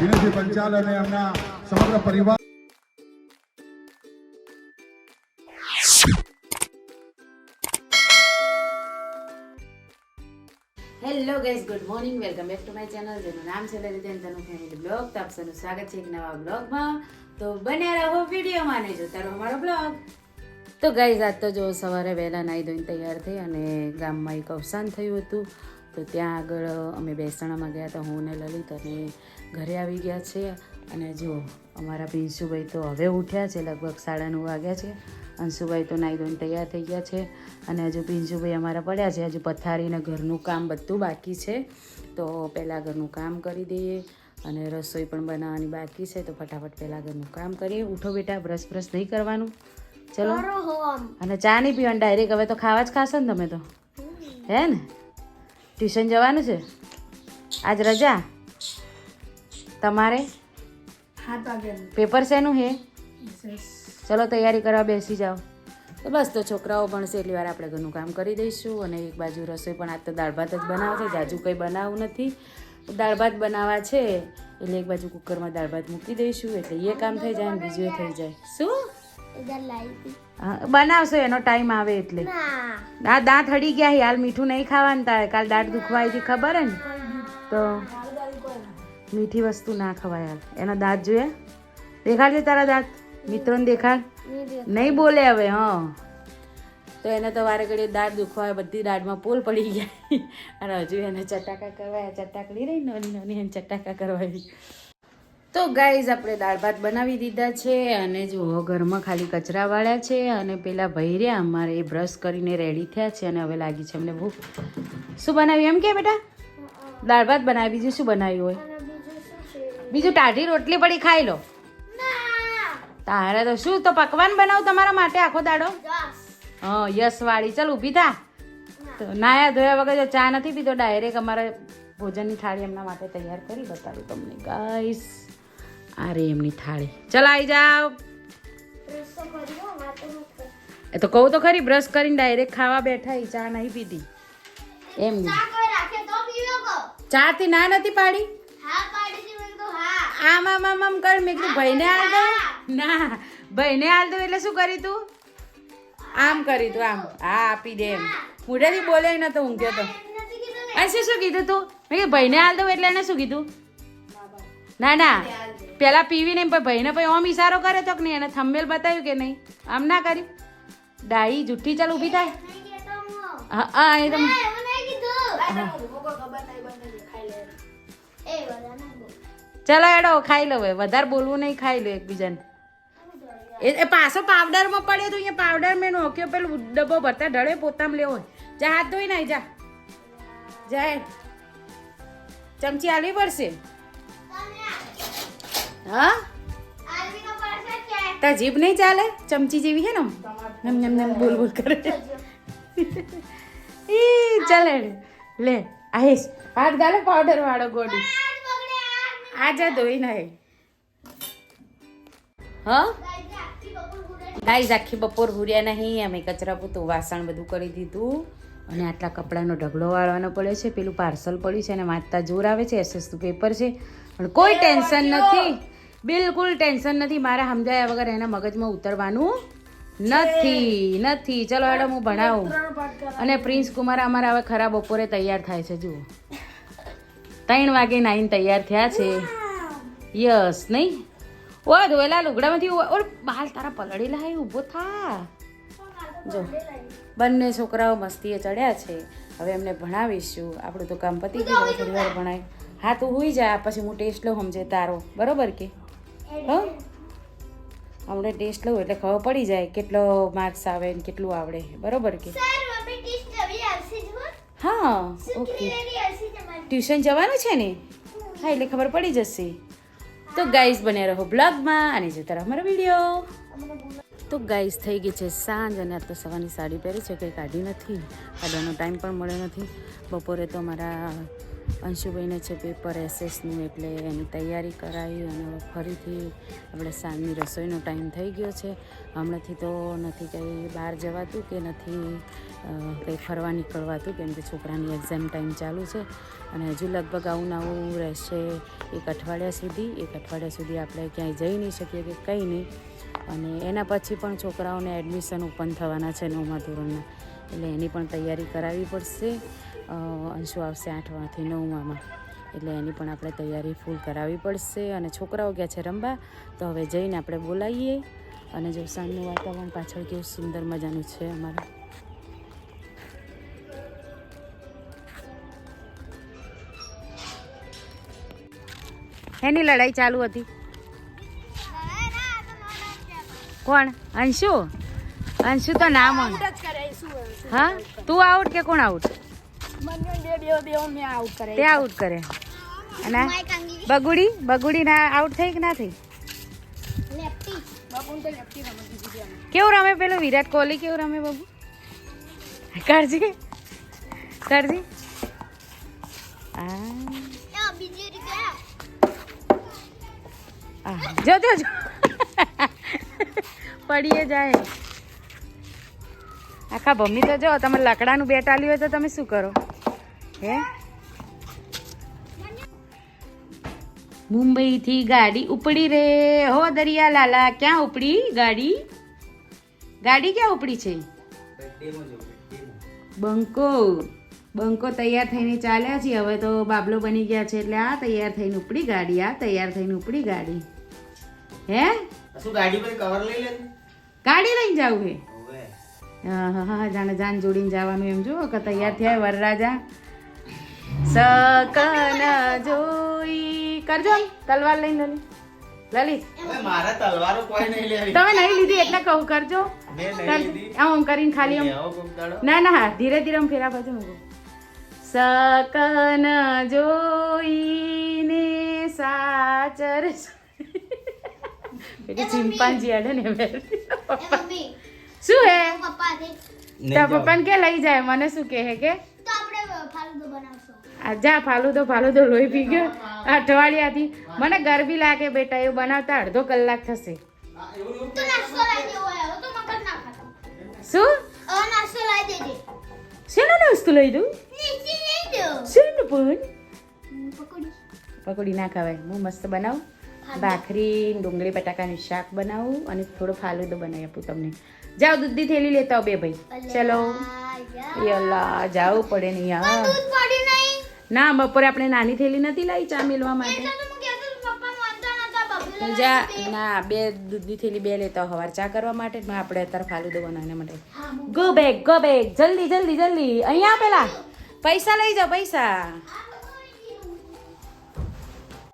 વિનયજી પંચાલ અને એમના સમગ્ર પરિવાર hello guys good morning welcome back to my channel જેનું નામ છે લલિતેન તનુ ફેમિલી બ્લોગ તો આપ સૌનું સ્વાગત છે એક નવા બ્લોગમાં તો બન્યા રહો વિડીયોમાં ને જોતા રહો મારો બ્લોગ તો ગાઈઝ આજ તો જો સવારે વહેલા નાહી ધોઈને તૈયાર થઈ અને ગામમાં એક અવસાન થયું હતું. તો ત્યાં આગળ અમે બેસણામાં ગયા હતા, હું ને લલિત અને ઘરે આવી ગયા છે અને જો અમારા પિન્સુભાઈ તો હવે ઉઠ્યા છે લગભગ સાડા નવ વાગ્યા છે. અંશુભાઈ તો નાઈ ધોઈને તૈયાર થઈ ગયા છે અને હજુ પિન્સુભાઈ અમારા પડ્યા છે. હજુ પથારીને ઘરનું કામ બધું બાકી છે. તો પહેલાં ઘરનું કામ કરી દઈએ અને રસોઈ પણ બનાવવાની બાકી છે. તો ફટાફટ પહેલાં ઘરનું કામ કરીએ. ઉઠો બેટા બ્રશ બ્રશ નહીં કરવાનું. ચલો. અને ચા નહીં પીવાની ડાયરેક્ટ હવે તો ખાવા જ ખાશો ને તમે તો. હે ને? ટ્યુશન જવાનું છે? આજ રજા? તમારે? પેપર શેનું હે? ચલો તૈયારી કરવા બેસી જાઓ. તો બસ તો છોકરાઓ ભણશે એટલી વાર આપણે ઘરનું કામ કરી દઈશું અને એક બાજુ રસોઈ પણ આજ તો દાળ ભાત જ બનાવશે જાજુ કંઈ બનાવવું નથી. દાળ ભાત બનાવવા છે એટલે એક બાજુ કુકરમાં દાળ ભાત મૂકી દઈશું એટલે એ કામ થઈ જાય અને બીજું એ થઈ જાય. શું? બનાવશો એનો ટાઈમ આવે એટલે. આ દાંત હડી ગયા હાલ મીઠું નહીં ખાવાનું તારે કાલ દાંત દુખવા આવી ખબર હે ને? તો મીઠી વસ્તુ ના ખવાય યાર એના દાંત જોઈએ? દેખાડજે તારા દાંત? મિત્રોને દેખાડ. નહીં બોલે હવે હં. તો એને તો વારે ઘડી દાંત દુખવા બધી દાઢમાં પોલ પડી ગયા. અને હજુ એને ચટાકા કરવા ચટાકડી રહી નાની નાની એને ચટાકા કરવાની તો ગાઈઝ આપણે દાળ ભાત બનાવી દીધા છે અને જુઓ ઘરમાં ખાલી કચરા વાળ્યા છે અને પેલા ભાઈ રહ્યા અમારે એ બ્રશ કરીને રેડી થયા છે અને હવે લાગી છે એમને ભૂખ. શું બનાવ્યું એમ કે બેટા? દાળ ભાત બનાવી બીજું શું બનાવ્યું હોય? બીજું ટાઢી રોટલી પડી ખાઈ લો. તારે તો શું? તો પકવાન બનાવું તમારા માટે આખો દાડો. હા યસ વાળી. ચાલ ઊભી થા. તો નાયા ધોયા વગર જો ચા નથી પીતો ડાયરેક્ટ અમારે ભોજનની થાળી એમના માટે તૈયાર કરી બતાવું તમને. ગાઈસ આ રે એમની થાળી. ચલ આવી જાઓ. એ તો કહું તો ખરી બ્રશ કરીને ડાયરેક્ટ ખાવા બેઠા એ ચા નહીં પીધી. એમ ચા થી ના નથી પાડી? આમ આમ આમ આમ કર મેં કીધું ભાઈને હાલ દઉં ના ભાઈને હાલ દઉં એટલે શું કરી તું? આમ કરી તું આમ. હા આપી દે એમ. મોઢાથી બોલે નતો ઊંઘ્યો તો. અને શું શું કીધું તું? મેં કીધું ભાઈને હાલ દઉં એટલે એને શું કીધું? ના ના. પેલા નહીં પણ ભાઈને પછી ઓમ ઈશારો કરે તો કે નહીં? એને થંબેલ બતાવ્યું કે નહીં? આમ ના કર્યું? ડાઈ જુઠ્ઠી ચાલ ઊભી થાય. હા હા એ તો ચલો એડો, ખાઈ લો હવે. વધારે બોલવું નહીં, ખાઈ લો એકબીજાને. એ પાછો પાવડરમાં પડ્યો તો અહીંયા પાવડર મેં નોખ્યો, પેલું ડબ્બો ભરતા ઢળે પોતામાં લેવો. જા, હાથ ધોઈ નાઈ જા. જાય ચમચી આલવી પડશે? હા? તાર જીભ નહીં ચાલે? ચમચી જેવી છે ને નમ નમ નમ, બોલ બોલ કરે. ઈ, ચાલે લે આહીશ હાથ ગાલે પાવડર વાળો ગોડી આજા ધોઈ નાય હા? ગાઈઝ આખી બપોર હુર્યા નહીં અમે કચરા પૂતું વાસણ બધું કરી દીધું. અને આટલા કપડાનો ઢગલો વાળવાનો પડે છે. પેલું પાર્સલ પડ્યું છે અને વાંચતા જોર આવે છે એસએસનું પેપર છે. પણ કોઈ ટેન્શન નથી. બિલકુલ ટેન્શન નથી. મારે સમજાયા વગર એના મગજમાં ઉતરવાનું નથી. નથી. ચલો એડમ હું ભણાવું. અને પ્રિન્સ કુમાર અમારા હવે ખરા બપોરે તૈયાર થાય છે જુઓ. ત્રણ વાગે નાઈન તૈયાર થયા છે. યસ નહીં? ઓ ધોયેલા લુગડામાંથી ઓર બાલ તારા પલળેલા હે ઊભો થા. જો બંને છોકરાઓ મસ્તીએ ચડ્યા છે. હવે એમને ભણાવીશું. આપણું તો કામ પતી ગયું થોડી વાર ભણાય. હા તું હોઈ જા પછી હું ટેસ્ટ લઉં સમજે તારો. બરોબર કે? હો? હમણાં ટેસ્ટ લઉં એટલે ખબર પડી જાય કેટલો માર્ક્સ આવે ને કેટલું આવડે. બરોબર કે? હા. ઓકે. ટ્યુશન જવાનું છે ને? હા, એટલે ખબર પડી જશે. તો ગાઈઝ બન્યા રહો બ્લોગમાં અને જોતા રહો અમારો વીડિયો તો ગાઈઝ થઈ ગઈ છે સાંજ અને આ તો સવારની સાડી પહેરી છે, કંઈ કાઢી નથી. કાઢવાનો ટાઈમ પણ મળ્યો નથી. બપોરે તો મારા અંશુભાઈને છે પેપર એસએસનું એટલે એની તૈયારી કરાવી અને ફરીથી આપણે સાંજની રસોઈનો ટાઈમ થઈ ગયો છે. હમણાંથી તો નથી કંઈ બહાર જવાતું કે નથી કંઈ ફરવા નીકળવાતું કેમ કે છોકરાની એક્ઝામ ટાઈમ ચાલુ છે. અને હજુ લગભગ આવું નવું રહેશે એક અઠવાડિયા સુધી. એક અઠવાડિયા સુધી આપણે ક્યાંય જઈ નહીં શકીએ કે કંઈ નહીં. અને એના પછી પણ છોકરાઓને એડમિશન ઓપન થવાના છે નવમા ધોરણના. એટલે એની પણ તૈયારી કરાવવી પડશે. અંશુ આવશે આઠમાંથી નવમામાં. એટલે એની પણ આપણે તૈયારી ફૂલ કરાવવી પડશે અને છોકરાઓ ગયા છે રમવા તો હવે જઈને આપણે બોલાવીએ અને જો સાંજનું વાતાવરણ પાછળ કેવું સુંદર મજાનું છે અમારે. એની લડાઈ ચાલુ હતી. કોણ? અંશુ? અંશુ તો નામ હા? તું આઉટ કે કોણ આઉટ તે આઉટ કરે. અને બગુડી બગુડી? ના આઉટ થઈ કે ના થઈ? કેવું રમે પેલો? વિરાટ કોહલી કેવું રમે બાબુ? કરજી. કરજી. આ. આ, જો જો જો. પડીએ જાય. આખા ભમ્મી તો જો તમે લકડાનું બેટ આલ્યું હોય તો તમે શું કરો? હે મુંબઈથી ગાડી ઉપડી રે. હો દરિયા લાલા ક્યાં ઉપડી ગાડી? ગાડી ક્યાં ઉપડી છે? બંકો. બંકો તૈયાર થઈને ચાલ્યા છે હવે તો બાબલો બની ગયા છે એટલે આ તૈયાર થઈને ઉપડી ગાડી આ તૈયાર થઈને ઉપડી ગાડી. હે? શું ગાડી પર કવર લઈ લે? ગાડી લઈને જાવું હે? હા હા હા જાણે જાન જોડીને જવાનું એમ. જુઓ કે તૈયાર થયા વરરાજા. સકન જોઈ. કરજો તલવાર લઈને લલિત મારા તલવારો કોઈ નહીં લેવી તમે નહીં લીધી એટલે કહું કરજો. મેં નહીં કરજો. લીધી. આમ આમ કરીને ખાલી આમ. ના ના હા ધીરે ધીરે આમ ફેરા બાજુ મૂકું. સકન જોઈને સાચર પેલી ચિંપાંજી આડે ને. શું હે? તારા પપ્પાને કે લઈ જાય મને શું કહે કે? જા ફાલુદો ફાલુદો લોહી પી ગયો. અઠવાડિયાથી. મને ગરબી લાગે બેટા એવું બનાવતા અડધો કલાક થશે. શું? શેનો નાસ્તો લઈ દઉં? શેનો પણ? પકોડી ના ખવાય. હું મસ્ત બનાવું. ભાખરી ડુંગળી બટાકાનું શાક બનાવું અને થોડો ફાલુદો બનાવી આપું તમને. જાઓ દૂધની થેલી લેતા આવો બે ભાઈ. ચલો. યલ્લા જાવું પડે ને યાર ના બપોરે આપણે નાની થેલી નથી લાવી ચા મેળવા માટે? જા ના બે દૂધની થેલી બે લેતા હવાર ચા કરવા માટે આપણે અત્યારે ફાલુદો બનાવવા માટે. ગો બેગ ગો બેગ જલ્દી જલ્દી જલ્દી. અહીંયા પેલા પૈસા લઈ જાઓ પૈસા.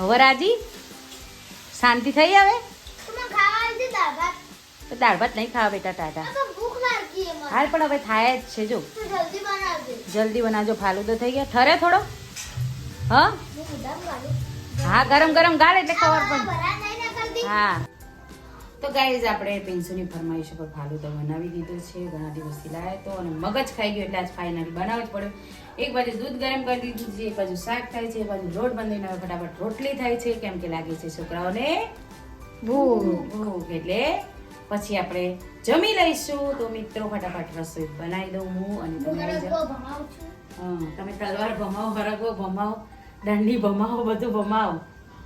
હવે રાજી? શાંતિ થઈ હવે? દાળ ભાત. નહીં ખાવા બેટા ટાટા. હાલ પણ હવે થાય જ છે જો. જલ્દી બનાવજો. ફાલુદો થઈ ગયા. ઠરે થોડો. હા? હા ગરમ ગરમ ગાળે એટલે ખબર પણ હા. તો ગાઈઝ આપણે પિન્સુની ફરમાઈશ ઉપર ફાલુદો બનાવી દીધું છે. ઘણા દિવસથી લાવ્યો તો અને મગજ ખાઈ ગયો એટલે આજ ફાઇનલી બનાવવું જ પડ્યું. એક બાજુ દૂધ ગરમ કરી દીધું છે એક બાજુ શાક થાય છે એક બાજુ લોટ બંધીને હવે ફટાફટ રોટલી થાય છે કેમ કે લાગે છે છોકરાઓને ભૂખ. એટલે પછી આપણે જમી લઈશું. તો મિત્રો ફટાફટ રસોઈ બનાવી દઉં હું અને તમે તલવાર ભમાવો હરગો ભમાવો. દંડી ભમાવો બધું ભમાવો.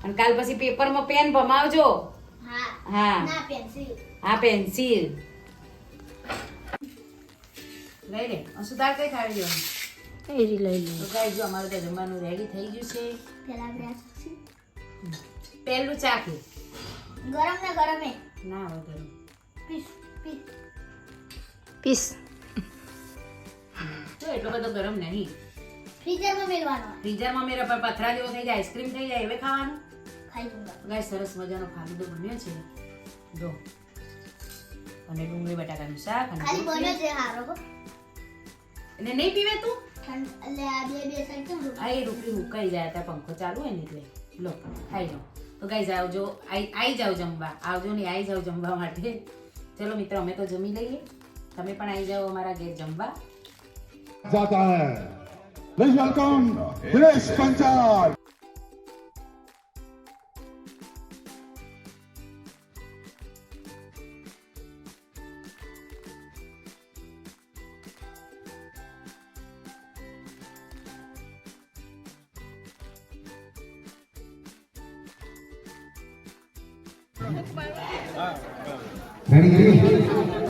અને કાલ પછી પેપરમાં પેન ભમાવજો. હા. હા. પેન્સિલ લઈ લે. સુધાર કઈ ખાવી દેવાનું એરી લઈ લે. તો ગાઈસ જો અમારું તો જમવાનું રેડી થઈ ગયું છે. પહેલું ચાખી ગરમ ને ગરમ. એ ના ગરમ. પીસ પીસ. પીસ. તો એટલો બધો ગરમ નહીં. ફ્રીઝરમાં મેળવાનો. ફ્રીઝરમાં મેળવ પર પથરા જેવો થઈ જાય આઈસ્ક્રીમ થઈ જાય હવે ખાવાનું? ખાઈ લઉં ગાય સરસ મજાનો ફાલૂદો બન્યો છે. જો. અને ડુંગળી બટાકાનું શાક અને ખાલી બન્યો છે હારો એને નહીં પીવે તું? એટલે આ બે બે સાઈડ તો આ રોટલી મુકાઈ જાય તા પંખો ચાલુ હોય ને એટલે. લો ખાઈ લો. તો ગાઈઝ આવજો આવી જાવ જમવા. આવજો ને આવી જાવ જમવા માટે. ચલો મિત્ર અમે તો જમી લઈએ. તમે પણ આવી જાઓ અમારા ઘેર જમવા. જાતા હૈ. Please welcome Dinesh Panchal.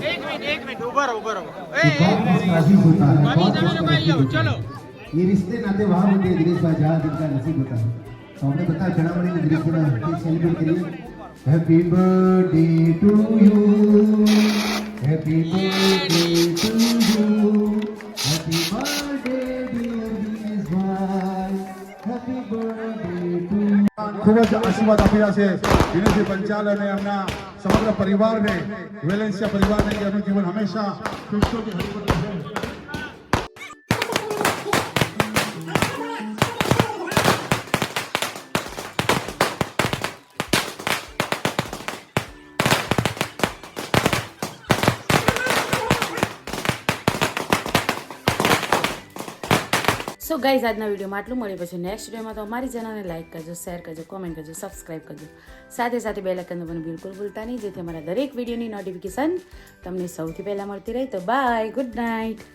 એક મિનિટ એક મિનિટ ઊભા રહો ઊભા રહો એ ચલો ये रिश्ते नाते वहाँ होते हैं दिनेश भाई जहाँ जिनका नसीब होता है तो हमने बताया चढ़ा बड़ी ने दिनेश को सेलिब्रेट करिए happy birthday to you happy birthday to you happy birthday dear Dinesh bhai happy birthday to ખૂબ જ આશીર્વાદ આપી રહ્યા છે દિનેશભાઈ પંચાલ અને એમના સમગ્ર પરિવારને વેલેન્સિયા પરિવારને કે એમનું જીવન હંમેશા ખુશીઓથી હરિભરું સો ગાઈઝ આજના વિડીયોમાં આટલું મળી પછી નેક્સ્ટ વિડીયોમાં તો અમારી ચેનલને લાઇક કરજો શેર કરજો કોમેન્ટ કરજો સબસ્ક્રાઈબ કરજો. સાથે સાથે બે લાઇકન પણ બિલકુલ ભૂલતા નહીં. જેથી અમારા દરેક વિડીયોની નોટિફિકેશન તમને સૌથી પહેલાં મળતી રહે. તો બાય ગુડ નાઇટ